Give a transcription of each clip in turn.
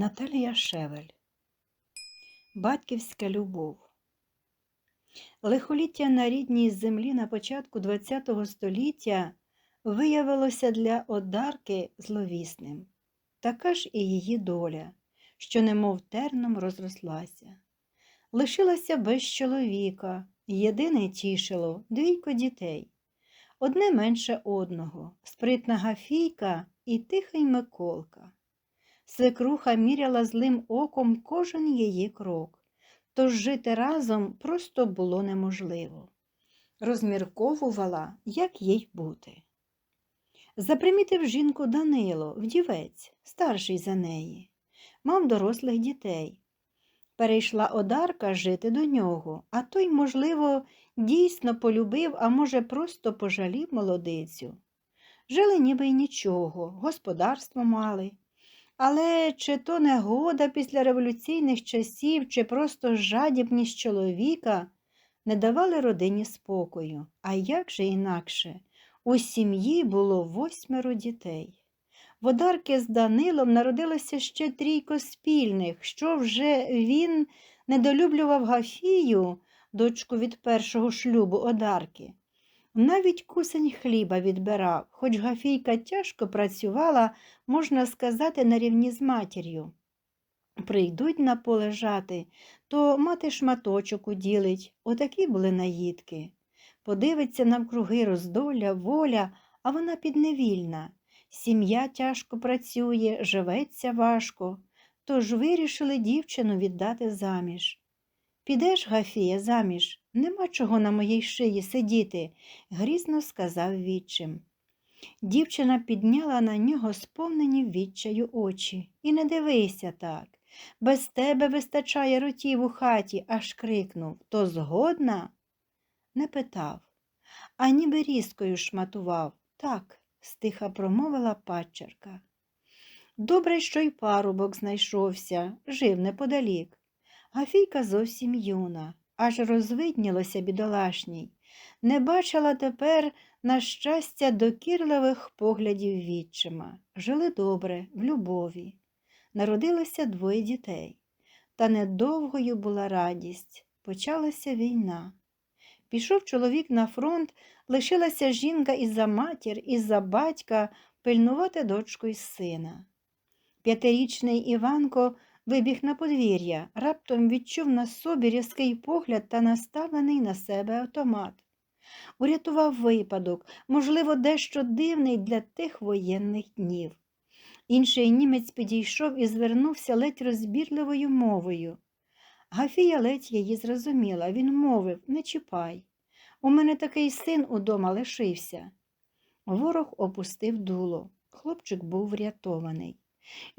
Наталія Шевель Батьківська любов Лихоліття на рідній землі на початку ХХ століття виявилося для Одарки зловісним. Така ж і її доля, що немов терном розрослася. Лишилася без чоловіка, єдине тішило двійко дітей. Одне менше одного, спритна Гафійка і тихий Миколка. Свекруха міряла злим оком кожен її крок, тож жити разом просто було неможливо. Розмірковувала, як їй бути. Запримітив жінку Данило, вдівець, старший за неї, мав дорослих дітей. Перейшла Одарка жити до нього, а той, можливо, дійсно полюбив, а може, просто пожалів молодицю. Жили ніби й нічого, господарство мали. Але чи то негода після революційних часів, чи просто жадібність чоловіка не давали родині спокою. А як же інакше? У сім'ї було восьмеро дітей. В Одарки з Данилом народилося ще трійко спільних, що вже він недолюблював Гафію, дочку від першого шлюбу Одарки. Навіть кусень хліба відбирав, хоч Гафійка тяжко працювала, можна сказати, на рівні з матір'ю. Прийдуть на поле жати, то мати шматочок уділить, отакі були наїдки. Подивиться навкруги роздоля, воля, а вона підневільна. Сім'я тяжко працює, живеться важко, тож вирішили дівчину віддати заміж. Підеш, Гафія, заміж, нема чого на моїй шиї сидіти, грізно сказав відчим. Дівчина підняла на нього сповнені відчаю очі. І не дивися так. Без тебе вистачає ротів у хаті, аж крикнув То згодна? Не питав, а ніби різкою шматував. Так, стиха промовила падчерка. Добре, що й парубок знайшовся, жив неподалік. Гафійка зовсім юна, аж розвиднілося бідолашній. Не бачила тепер, на щастя, докірливих поглядів відчима. Жили добре, в любові. Народилося двоє дітей. Та недовгою була радість. Почалася війна. Пішов чоловік на фронт, лишилася жінка і за матір, і за батька пильнувати дочку й сина. П'ятирічний Іванко вибіг на подвір'я, раптом відчув на собі різкий погляд та наставлений на себе автомат. Урятував випадок, можливо, дещо дивний для тих воєнних днів. Інший німець підійшов і звернувся ледь розбірливою мовою. Гафія ледь її зрозуміла. Він мовив не чіпай. У мене такий син удома лишився. Ворог опустив дуло. Хлопчик був врятований.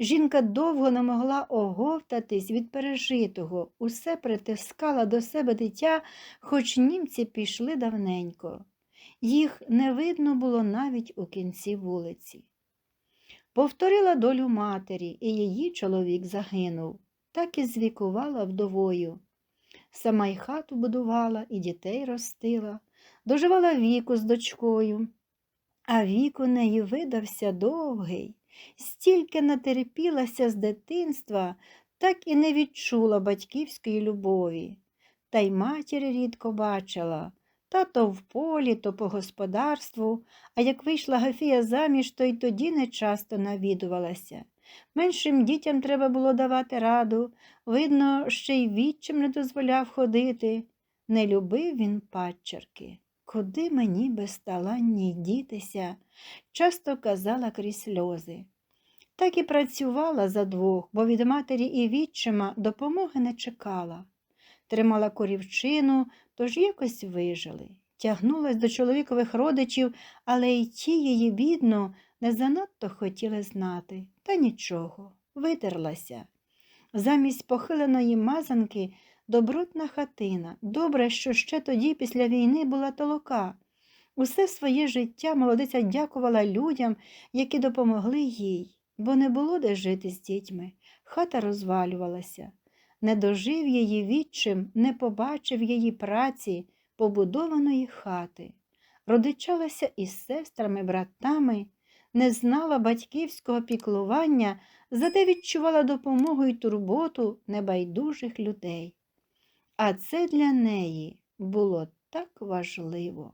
Жінка довго не могла оговтатись від пережитого, усе притискала до себе дитя, хоч німці пішли давненько. Їх не видно було навіть у кінці вулиці. Повторила долю матері, і її чоловік загинув, так і звікувала вдовою. Сама й хату будувала, і дітей ростила, доживала віку з дочкою, а вік у неї видався довгий. Стільки натерпілася з дитинства, так і не відчула батьківської любові. Та й матір рідко бачила тато в полі, то по господарству, а як вийшла Гафія заміж, то й тоді нечасто навідувалася. Меншим дітям треба було давати раду, видно, ще й відчим не дозволяв ходити. Не любив він падчерки. Куди мені безталанній дітися, часто казала крізь сльози. Так і працювала за двох, бо від матері і відчима допомоги не чекала. Тримала корівчину, тож якось вижили. Тягнулась до чоловікових родичів, але й ті її, бідно, не занадто хотіли знати. Та нічого, витерлася. Замість похиленої мазанки добротна хатина. Добре, що ще тоді, після війни, була толока. Усе своє життя молодиця дякувала людям, які допомогли їй, бо не було де жити з дітьми. Хата розвалювалася. Не дожив її відчим, не побачив її праці, побудованої хати. Родичалася із сестрами, братами, не знала батьківського піклування, зате відчувала допомогу й турботу небайдужих людей. А це для неї було так важливо.